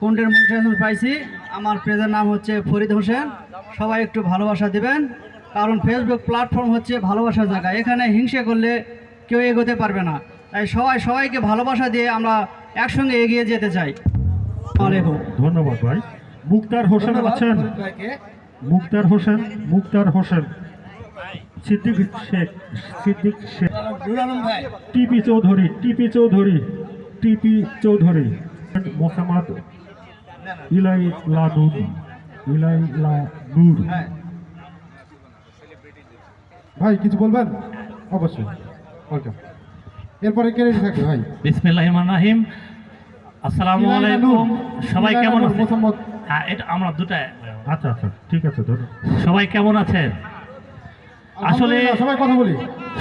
Content monetization পাইছি। আমার পেজের নাম হচ্ছে ফরিদ হোসেন। সবাই একটু ভালোবাসা দিবেন কারণ ফেসবুক প্ল্যাটফর্ম হচ্ছে ভালোবাসার জায়গা। এখানে হিংসে করলে কেউ এগোতে পারবে না। তাই সবাই সবাইকে ভালোবাসা দিয়ে আমরা একসঙ্গে এগিয়ে যেতে চাই। আলাইকুম। ধন্যবাদ ভাই। মুক্তার হোসেন আছেন। মুক্তার হোসেন মুক্তার হোসেন। সিদ্দিক শেখ সিদ্দিক শেখ। টিপি চৌধুরী টিপি চৌধুরী টিপি চৌধুরী। মোহাম্মদ ইলাই লানুন ইলাই লানুর ভাই কিছু বলবেন? অবশ্যই। ওয়েলকাম এরপরে কে রেডি থাকবে ভাই? বিসমিল্লাহ রহমান রাহিম। আসসালামু আলাইকুম। সবাই কেমন লানুর, আছেন? হ্যাঁ এটা আমরা দুটাই আচ্ছা আচ্ছা ঠিক আছে ধন্যবাদ সবাই কেমন আছেন? আসলে সবাই কথা বলি।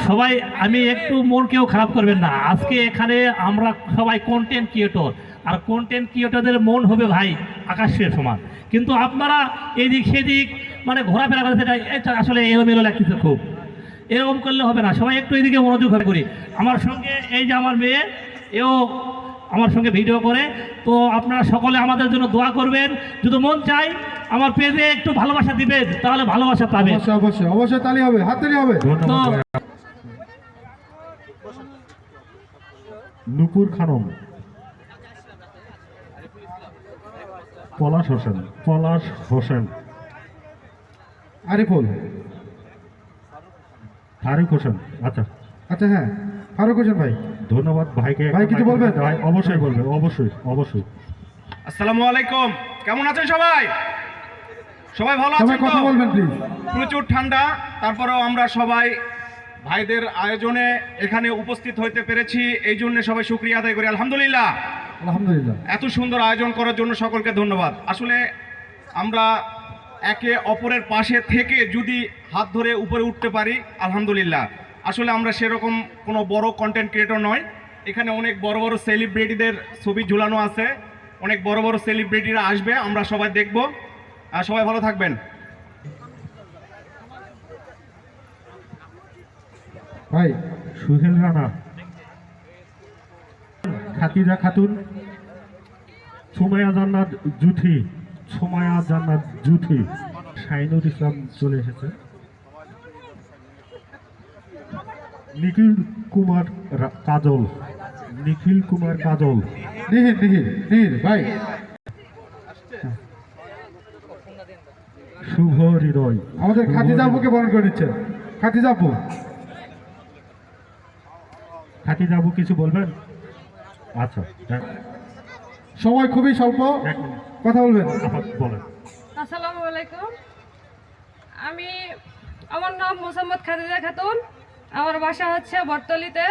সবাই আমি একটু মন কেউ খারাপ করবেন না। আজকে এখানে আমরা সবাই কন্টেন্ট ক্রিয়েটর আর কন্টেন্ট ক্রিয়েটরদের মন হবে ভাই আকাশের সমান। কিন্তু আপনারা এদিক সেদিক মানে ঘোরাফেরা করে সেটা এটা আসলে এলোমেলো লাগতেছে খুব। এরকম করলে হবে না সবাই একটু এদিকে মনোযোগ করি। আমার সঙ্গে এই যে আমার মেয়ে এও আমার সঙ্গে ভিডিও করে। তো আপনারা সকলে আমাদের জন্য দোয়া করবেন। যদি মন চাই আমার পেজে একটু ভালোবাসা দিবেন তাহলে ভালোবাসা পাবেন। অবশ্যই অবশ্যই অবশ্যই তালি হবে হাত তালি হবে তো- নুপুর খানম। পলাশ হোসেন পলাশ হোসেন। আরিফুল। ফারুক হোসেন আচ্ছা। আচ্ছা হ্যাঁ। ফারুক হোসেন ভাই। ধন্যবাদ ভাইকে ভাই, কিছু বলবেন? ভাই অবশ্যই বলবে অবশ্যই অবশ্যই। আসসালামু আলাইকুম। কেমন আছেন সবাই? সবাই ভালো আছেন কথা তো বলবেন প্লিজ প্রচুর ঠান্ডা। তারপরেও আমরা সবাই ভাইদের আয়োজনে এখানে উপস্থিত হইতে পেরেছি। এই জন্য সবাই শুক্রিয়া আদায় করি। আলহামদুলিল্লাহ। আলহামদুলিল্লাহ। এত সুন্দর আয়োজন করার জন্য সকলকে ধন্যবাদ। আসলে আমরা একে অপরের পাশে থেকে যদি হাত ধরে উপরে উঠতে পারি আলহামদুলিল্লাহ। আসলে আমরা সেরকম কোনো বড় কন্টেন্ট ক্রিয়েটর নয়। এখানে অনেক বড় বড় সেলিব্রিটিদের ছবি ঝুলানো আছে। অনেক বড় বড় সেলিব্রিটিরা আসবে আমরা সবাই দেখব। আর সবাই ভালো থাকবেন। ভাই সুহেল রানা। খাতিজা খাতুন সোমায়া জান্নাত জুথি সোমায়া জান্নাত জুথি শাইনুর ইসলাম চলে এসেছে। নিখিল কুমার কাজল নিখিল কুমার কাজল। নিহির নিহির নিহির ভাই। শুভ হৃদয় আমাদের শুভ খাতিজা বরণ করে নিচ্ছেন। খাতিজা আপু। খাতিজা আপু কিছু বলবেন? আচ্ছা সময় খুবই স্বল্প। কথা বলবেন। বলেন। আসসালামু আলাইকুম। আমি আমার নাম মোসাম্মদ খাদিজা খাতুন। আমার বাসা হচ্ছে বটতলিতে।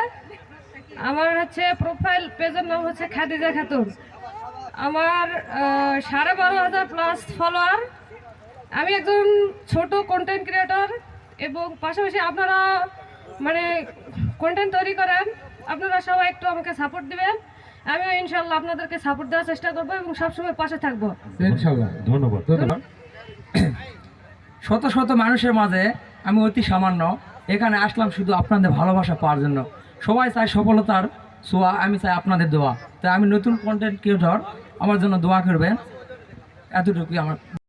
আমার হচ্ছে প্রোফাইল পেজের নাম হচ্ছে খাদিজা খাতুন। আমার সাড়ে বারো হাজার প্লাস ফলোয়ার আমি একজন ছোট কন্টেন্ট ক্রিয়েটর এবং পাশাপাশি আপনারা মানে কন্টেন্ট তৈরি করেন। আপনারা সবাই একটু আমাকে সাপোর্ট দিবেন। আমিও ইনশাল্লাহ আপনাদেরকে সাপোর্ট দেওয়ার চেষ্টা করব এবং সবসময় পাশে থাকব। ইনশাল্লাহ ধন্যবাদ ধন্যবাদ। শত শত মানুষের মাঝে আমি অতি সামান্য এখানে আসলাম শুধু আপনাদের ভালোবাসা পাওয়ার জন্য। সবাই চায় সফলতার সোয়া আমি চাই আপনাদের দোয়া। তাই আমি নতুন কন্টেন্ট ক্রিয়েটর আমার জন্য দোয়া করবেন। এতটুকুই আমার